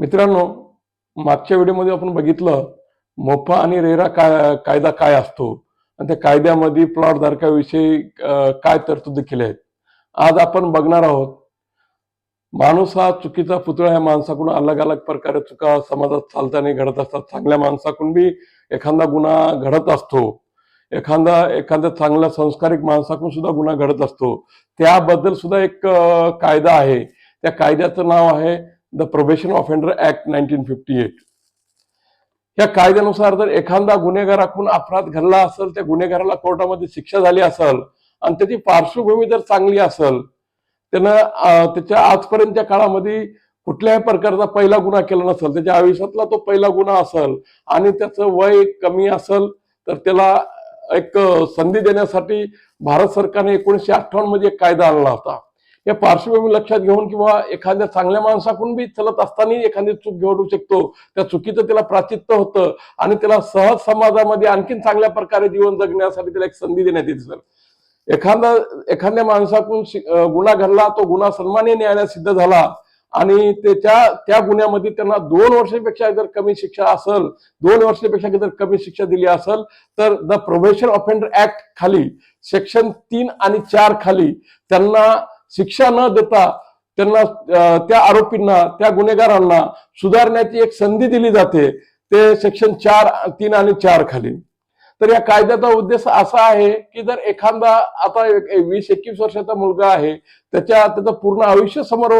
मित्रांनो मागच्या व्हिडिओमध्ये आपण बघितलं मोफा आणि रेरा काय कायदा काय असतो? आणि त्या कायद्यामध्ये प्लॉट धारकाविषयी काय तरतुदी केल्या आहेत? आज आपण बघणार आहोत माणूस हा चुकीचा पुतळा ह्या माणसाकडून अलग अलग प्रकारे चुका समाजात चालताना घडत असतात. चांगल्या माणसाकडून बी एखादा गुन्हा घडत असतो. एखादा एखाद्या चांगल्या संस्कारिक माणसाकडून सुद्धा गुन्हा घडत असतो. त्याबद्दल सुद्धा एक कायदा आहे. त्या कायद्याचं नाव आहे the probation offender act nineteen fifty eight या कायद्यानुसार जर एखादा गुन्हेगाराकडून अपराध घडला असेल त्या गुन्हेगाराला कोर्टामध्ये शिक्षा झाली असेल आणि त्याची पार्श्वभूमी जर चांगली असेल त्यानं त्याच्या आजपर्यंतच्या काळामध्ये कुठल्याही प्रकारचा पहिला गुन्हा केला नसेल त्याच्या आयुष्यातला तो पहिला गुन्हा असेल आणि त्याचं वय कमी असेल तर त्याला एक संधी देण्यासाठी भारत सरकारने एकोणीसशे अठ्ठावन्नमध्ये एक कायदा आणला होता. या पार्श्वभूमी लक्षात घेऊन किंवा एखाद्या चांगल्या माणसाकडून बी चलत असताना एखादी चूक घडू शकतो. त्या चुकीचं त्याला प्राचित्य होतं आणि त्याला सहज समाजामध्ये आणखीन चांगल्या प्रकारे जीवन जगण्यासाठी त्याला एक संधी देण्यात येते सर. एखादा एखाद्या माणसाकडून गुन्हा घडला तो गुन्हा सन्मान्य न्यायालयात सिद्ध झाला आणि त्याच्या त्या गुन्ह्यामध्ये त्यांना दोन वर्षापेक्षा जर कमी शिक्षा असेल दोन वर्षापेक्षा जर कमी शिक्षा दिली असेल तर द प्रोबेशन ऑफेंडर ऍक्ट खाली सेक्शन तीन आणि चार खाली त्यांना शिक्षा न देता त्यांना त्या आरोपींना त्या गुन्हेगारांना सुधारण्याची एक संधी दिली जाते. ते सेक्शन चार तीन आणि चार खाली. तर या कायद्याचा उद्देश असा आहे की जर एखादा आता वीस एकवीस वर्षाचा मुलगा आहे त्याच्या त्याचं पूर्ण आयुष्य समोर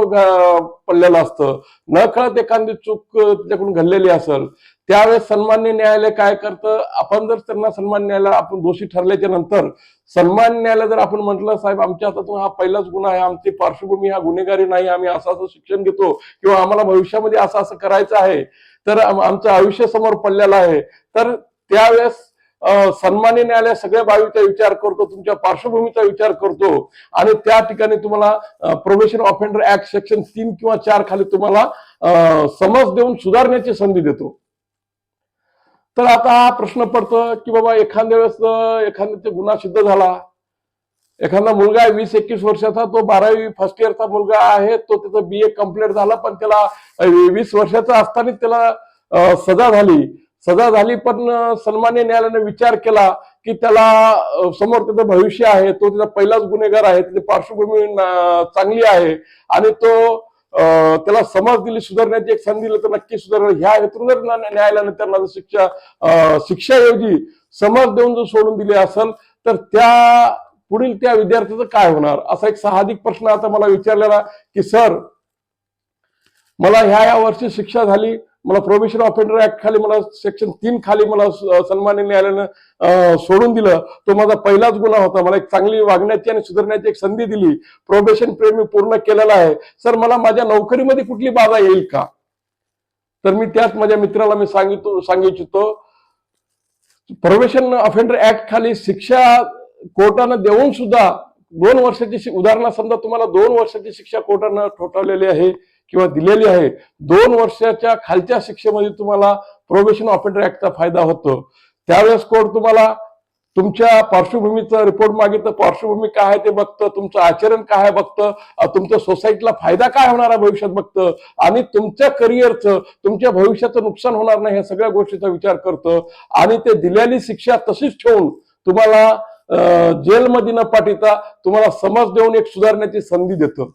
पडलेलं असतं. न कळत एखादी चूक त्याच्याकडून घडलेली असेल त्यावेळेस सन्मान्य न्यायालय काय करतं? आपण जर त्यांना सन्मान न्यायालय आपण दोषी ठरल्याच्या नंतर सन्मान न्यायालय जर आपण म्हटलं साहेब आमच्या हातातून हा पहिलाच गुन्हा आहे आमची पार्श्वभूमी हा गुन्हेगारी नाही आम्ही असं असं शिक्षण घेतो किंवा आम्हाला भविष्यामध्ये असं असं करायचं आहे तर आमचं आयुष्य समोर पडलेलं आहे. तर त्यावेळेस सन्मान्य न्यायालय सगळ्या बाबीचा विचार करतो तुमच्या पार्श्वभूमीचा विचार करतो आणि त्या ठिकाणी तुम्हाला प्रोबेशन ऑफेंडर ऍक्ट सेक्शन तीन किंवा चार खाली तुम्हाला समज देऊन सुधारण्याची संधी देतो. तर आता हा प्रश्न पडतो की बाबा एखाद्या वेळेस एखाद्याचा गुन्हा सिद्ध झाला. एखादा मुलगा आहे वीस एकवीस वर्षाचा तो बारावी फर्स्ट इयरचा मुलगा आहे तो त्याचा बी ए कंप्लीट झाला पण त्याला वीस वर्षाचा असताना त्याला सजा झाली. सजा झाली पण सन्मान्य न्यायालयाने विचार केला की त्याला समोर त्याचं भविष्य आहे तो त्याचा पहिलाच गुन्हेगार आहे त्याची पार्श्वभूमी चांगली आहे आणि तो त्याला समज दिली सुधारण्याची एक संधी दिली तर नक्की सुधारणार ह्या हेतून जर न्यायालयाने त्यांना शिक्षा शिक्षाऐवजी समज देऊन जर सोडून दिली असेल तर त्या पुढील त्या विद्यार्थ्याचं काय होणार? असा एक साहजिक प्रश्न आता मला विचारलेला की सर मला ह्या या वर्षी शिक्षा झाली मला प्रोबेशन ऑफेंडर ऍक्ट खाली मला सेक्शन तीन खाली मला स- सन्मान्य न्यायालयानं सोडून दिलं. तो माझा पहिलाच गुन्हा होता. मला एक चांगली वागण्याची आणि सुधारण्याची एक संधी दिली. प्रोबेशन प्रेमी पूर्ण केलेला आहे. सर मला माझ्या नोकरीमध्ये कुठली बाधा येईल का? तर मी त्याच माझ्या मित्राला मी सांगितो सांगू इच्छितो प्रोबेशन ऑफेंडर ऍक्ट खाली शिक्षा कोर्टानं देऊन सुद्धा दोन वर्षाची शि- समजा तुम्हाला दोन वर्षाची शिक्षा कोर्टानं ठोठावलेली आहे. किंवा दिलेली आहे दोन वर्षाच्या खालच्या शिक्षेमध्ये तुम्हाला प्रोबेशन ऑपरेटर ऍक्टचा फायदा होतो. त्यावेळेस कोर्ट तुम्हाला तुमच्या पार्श्वभूमीचा रिपोर्ट मागितलं पार्श्वभूमी काय आहे ते बघतं तुमचं आचरण काय आहे बघतं तुमच्या सोसायटीला फायदा काय होणार आहे भविष्यात बघतं आणि तुमच्या करिअरचं तुमच्या भविष्याचं नुकसान होणार नाही या सगळ्या गोष्टीचा विचार करतं आणि ते दिलेली शिक्षा तशीच ठेवून तुम्हाला जेलमध्ये न पाठवता तुम्हाला समज देऊन एक सुधारण्याची संधी देतं.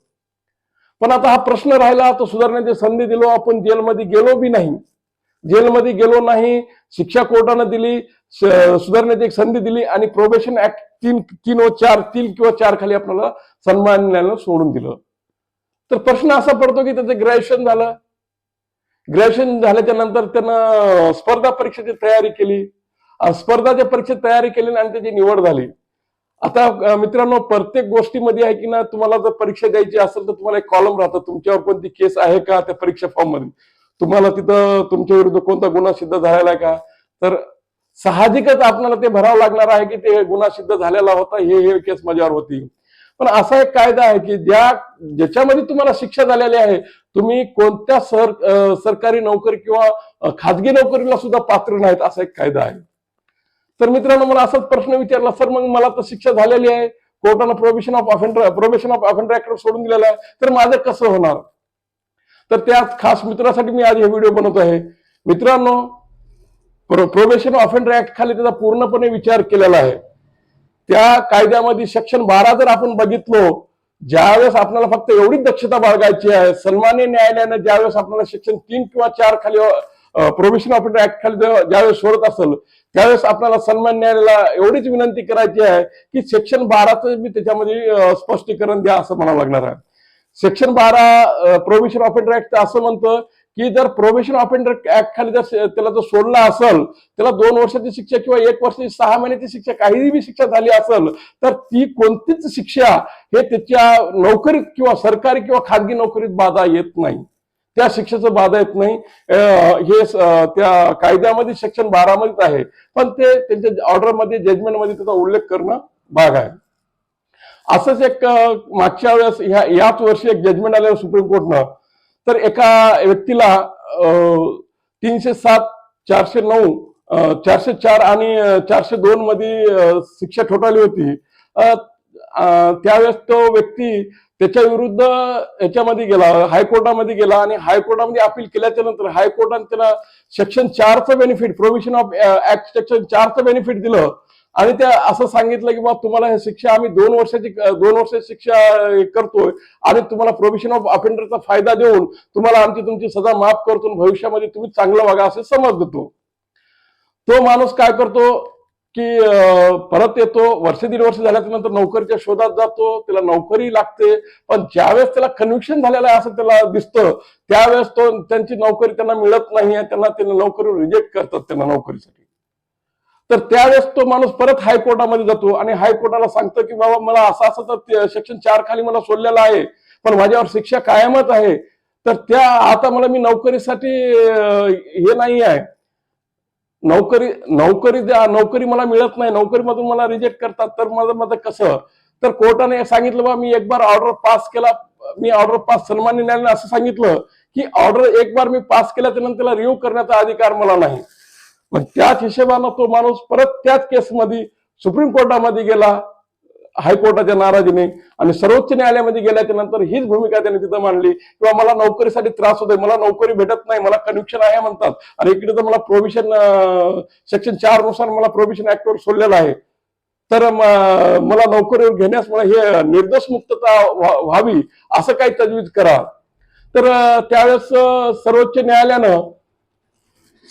पण आता हा प्रश्न राहिला तो सुधारण्याची संधी दिलो आपण जेलमध्ये गेलो बी नाही. जेलमध्ये गेलो नाही शिक्षा कोर्टानं दिली सुधारण्याची एक संधी दिली आणि प्रोबेशन ऍक्ट तीन तीन व चार तीन किंवा चार खाली आपल्याला सन्मान न्यायालयानं सोडून दिलं. तर प्रश्न असा पडतो की त्याचं ग्रॅज्युएशन झालं. ग्रॅज्युएशन झाल्याच्यानंतर त्यानं स्पर्धा परीक्षेची तयारी केली. स्पर्धाच्या परीक्षेत तयारी केली आणि त्याची निवड झाली. आता मित्रांनो प्रत्येक गोष्टीमध्ये आहे की ना तुम्हाला जर परीक्षा द्यायची असेल तर तुम्हाला एक कॉलम राहतं. तुमच्यावर कोणती केस आहे का त्या परीक्षा फॉर्ममध्ये तुम्हाला तिथं तुमच्या विरुद्ध कोणता गुन्हा सिद्ध झालेला आहे का? तर साहजिकच आपल्याला ते भरावं लागणार आहे की ते गुन्हा सिद्ध झालेला होता हे हे केस माझ्यावर होती. पण असा एक कायदा आहे की ज्या ज्याच्यामध्ये तुम्हाला शिक्षा झालेली आहे तुम्ही कोणत्या सर सरकारी नोकरी किंवा खाजगी नोकरीला सुद्धा पात्र नाहीत असा एक कायदा आहे. तर मित्रांनो मला असाच प्रश्न विचारला सर मग मला तर शिक्षा झालेली आहे. कोर्टानं probation of offender probation of offender act सोडून दिलेला आहे. तर माझं कसं होणार? तर त्या खास मित्रासाठी मी आज हे व्हिडिओ बनवत आहे. मित्रांनो प्रोबेशन ऑफेंडर ऍक्ट खाली त्याचा पूर्णपणे विचार केलेला आहे. त्या कायद्यामध्ये सेक्शन बारा जर आपण बघितलो ज्यावेळेस आपल्याला फक्त एवढीच दक्षता बाळगायची आहे सन्मान्य न्यायालयानं ज्यावेळेस आपल्याला सेक्शन तीन किंवा चार खाली प्रोबेशन ऑफिसर ऍक्ट खाली ज्यावेळेस सोडत असेल त्यावेळेस आपल्याला सन्मान न्यायालयाला एवढीच विनंती करायची आहे की सेक्शन बाराचं मी त्याच्यामध्ये स्पष्टीकरण द्या असं म्हणावं लागणार आहे. सेक्शन बारा प्रोबेशन ऑफेंडर ऍक्ट असं म्हणतं की जर प्रोबेशन ऑफेंडर ऍक्ट खाली जर त्याला जर सोडला असेल त्याला दोन वर्षाची शिक्षा किंवा एक वर्षाची सहा महिन्याची शिक्षा काहीही बी शिक्षा झाली असेल तर ती कोणतीच शिक्षा हे त्याच्या नोकरीत किंवा सरकारी किंवा खाजगी नोकरीत बाधा येत नाही. त्या शिक्षेचं बाधा येत नाही. हे त्या कायद्यामध्ये सेक्शन बारामध्येच आहे. पण ते त्यांच्या ऑर्डरमध्ये जजमेंटमध्ये त्याचा उल्लेख करणं भाग आहे. असंच एक मागच्या वेळेस ह्या याच वर्षी एक जजमेंट आलेलं सुप्रीम कोर्टनं. तर एका व्यक्तीला तीनशे सात चारशे नऊ चारशे चार आणि चारशे दोन मध्ये शिक्षा ठोठावली होती. त्यावेळेस तो व्यक्ती त्याच्या विरुद्ध याच्यामध्ये गेला हायकोर्टामध्ये गेला आणि हायकोर्टामध्ये अपील केल्याच्यानंतर हायकोर्टाने त्याला section चारचं benefit provision of act section चारचं benefit दिलं. आणि त्या असं सांगितलं की बा तुम्हाला हे शिक्षा आम्ही दोन वर्षाची दोन वर्षाची शिक्षा करतोय आणि तुम्हाला प्रोव्हिशन ऑफ अफेंडरचा फायदा देऊन तुम्हाला आमची तुमची सजा माफ करतो भविष्यामध्ये तुम्ही चांगलं वागा असे समज देतो. तो माणूस काय करतो? की परत येतो वर्ष दीड वर्ष झाल्याच्यानंतर नोकरीच्या शोधात जातो त्याला नोकरी लागते पण ज्यावेळेस त्याला कन्व्हिक्शन झालेलं आहे असं त्याला दिसतं त्यावेळेस तो त्यांची नोकरी त्यांना मिळत नाही त्यांना त्यांना नोकरी रिजेक्ट करतात त्यांना नोकरीसाठी. तर त्यावेळेस तो माणूस परत हायकोर्टामध्ये जातो आणि हायकोर्टाला सांगतो की बाबा मला असं असं तर सेक्शन चार खाली मला सोडलेलं आहे पण माझ्यावर शिक्षा कायमच आहे. तर त्या आता मला मी नोकरीसाठी हे नाही आहे. नोकरी नोकरी द्या नोकरी मला मिळत नाही नोकरीमधून मला रिजेक्ट करतात तर माझं मध्ये कसं? तर कोर्टाने सांगितलं बा मी एक बार ऑर्डर पास केला मी ऑर्डर पास सन्मान्य न्यायालयाने असं सांगितलं की ऑर्डर एक बार मी पास केला त्यानंतर त्याला रिव्ह्यू करण्याचा अधिकार मला नाही. पण त्याच हिशोबानं तो माणूस परत त्याच केसमध्ये सुप्रीम कोर्टामध्ये गेला हायकोर्टाच्या नाराजीने आणि सर्वोच्च न्यायालयामध्ये गेल्याच्यानंतर हीच भूमिका त्यांनी तिथं मांडली. किंवा मला नोकरीसाठी त्रास होतोय मला नोकरी भेटत नाही मला कन्व्हिक्शन आहे म्हणतात. आणि इकडे तर मला प्रोव्हिशन सेक्शन चारनुसार मला प्रोव्हिशन ऍक्टवर सोडलेलं आहे. तर मला नोकरीवर घेण्यास मला हे निर्दोष मुक्तता व्हावी असं काही तजवीज करा. तर त्यावेळेस सर्वोच्च न्यायालयानं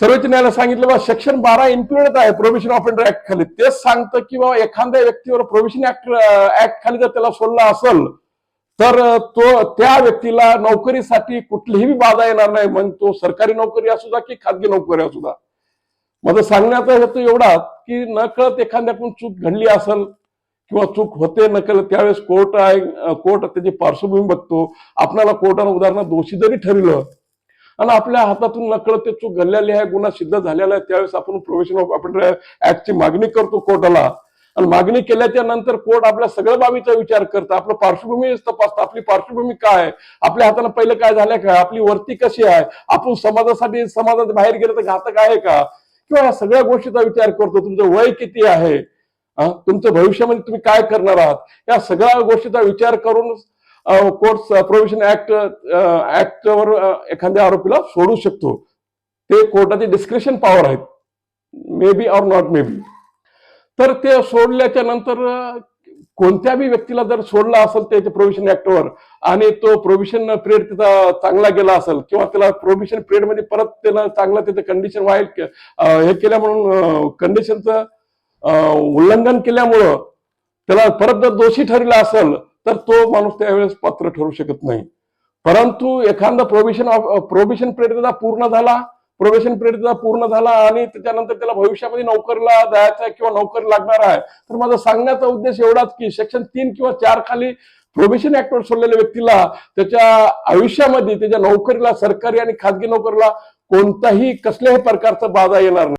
सर्वोच्च न्यायालय सांगितलं बा सेक्शन बारा इन्क्लुडेड आहे प्रोव्हिशन ऑफेंडर ऍक्ट खाली. तेच सांगतं की बाबा एखाद्या व्यक्तीवर प्रोव्हिशन ऍक्ट ऍक्ट खाली जर त्याला सोडला असेल तर तो त्या व्यक्तीला नोकरीसाठी कुठलीही बाधा येणार नाही. मग तो सरकारी नोकरी असू द्या की खाजगी नोकरी असू द्या. माझं सांगण्याचा हेतू एवढा की नकळत एखाद्याकडून चूक घडली असेल किंवा चूक होते नकळत त्यावेळेस कोर्ट आहे कोर्ट त्याची पार्श्वभूमी बघतो. आपल्याला कोर्टानं उदाहरणार्थ दोषी जरी ठरलं आणि आपल्या हातातून नकळत ते चूक घडलेली आहे गुन्हा सिद्ध झालेला आहे. त्यावेळेस आपण प्रोव्हिजन ऑफ अपेंडर ऍक्टची मागणी करतो कोर्टाला. आणि मागणी केल्याच्यानंतर कोर्ट आपल्या सगळ्या बाबीचा विचार करतं. आपलं पार्श्वभूमी तपासतं. आपली पार्श्वभूमी काय आहे? आपल्या हातानं पहिलं काय झालं काय आपली वरती कशी आहे? आपण समाजासाठी समाजात बाहेर गेलं तर घातक आहे का? किंवा या सगळ्या गोष्टीचा विचार करतो. तुमचं वय किती आहे? तुमचं भविष्यामध्ये म्हणजे तुम्ही काय करणार आहात? या सगळ्या गोष्टीचा विचार करून कोर्ट प्रोव्हिशन ऍक्ट ऍक्टवर एखाद्या आरोपीला सोडू शकतो. ते कोर्टाचे डिस्क्रिप्शन पॉवर आहेत. May be or not may be तर ते सोडल्याच्या नंतर कोणत्या बी व्यक्तीला जर सोडला असेल त्याच्या प्रोव्हिशन ऍक्टवर आणि तो प्रोव्हिशन पिरियड त्याचा चांगला गेला असेल किंवा त्याला प्रोव्हिशन पिरियडमध्ये परत त्याला चांगलं त्याचं कंडिशन वाईट हे केल्या म्हणून कंडिशनचं उल्लंघन केल्यामुळं त्याला परत जर दोषी ठरला असेल तर तो माणूस त्यावेळेस पात्र ठरू शकत नाही. परंतु एखादा प्रोबिशन प्रोव्हिशन पिरियड पूर्ण झाला प्रोबेशन पिरियड पूर्ण झाला आणि त्याच्यानंतर त्याला भविष्यामध्ये नोकरीला जायचं किंवा नोकरी लागणार आहे. तर माझा सांगण्याचा उद्देश एवढाच की सेक्शन तीन किंवा चार खाली प्रोबेशन ऍक्टवर सोडलेल्या व्यक्तीला त्याच्या आयुष्यामध्ये त्याच्या नोकरीला सरकारी आणि खाजगी नोकरीला कोणताही कसल्याही प्रकारचा बाधा येणार नाही.